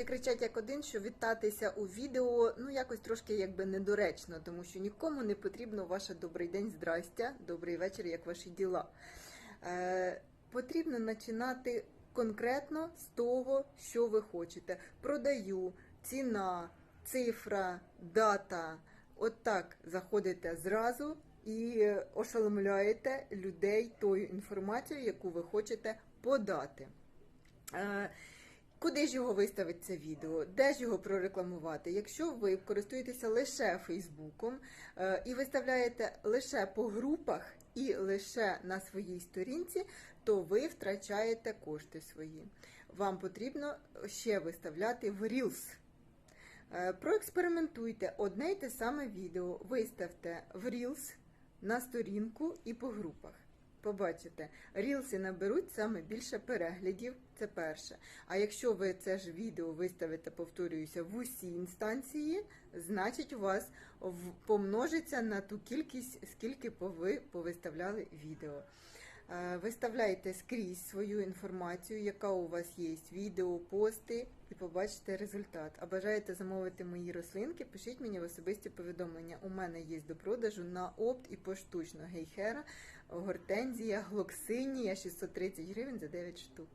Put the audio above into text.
Всі кричать як один, що вітатися у відео ну якось трошки якби недоречно, тому що нікому не потрібно ваше добрий день, здрастя, добрий вечір, як ваші діла. Е, потрібно починати конкретно з того, що ви хочете. Продаю, ціна, цифра, дата. От так заходите зразу і ошеломляєте людей тою інформацією, яку ви хочете подати. Е, Куди ж його виставити це відео? Де ж його прорекламувати? Якщо ви користуєтеся лише Фейсбуком е, і виставляєте лише по групах і лише на своїй сторінці, то ви втрачаєте кошти свої. Вам потрібно ще виставляти в Reels. Е, Проекспериментуйте одне й те саме відео, виставте в Reels на сторінку і по групах. Побачите, рілси наберуть саме більше переглядів, це перше. А якщо ви це ж відео виставите, повторююся, в усі інстанції, значить у вас помножиться на ту кількість, скільки ви повиставляли відео. Е, Виставляйте скрізь свою інформацію, яка у вас є, відео, пости, і побачите результат. А бажаєте замовити мої рослинки, пишіть мені в особисті повідомлення. У мене є до продажу на опт і поштучно гейхера, гортензія, глоксинія 630 гривень за 9 штук.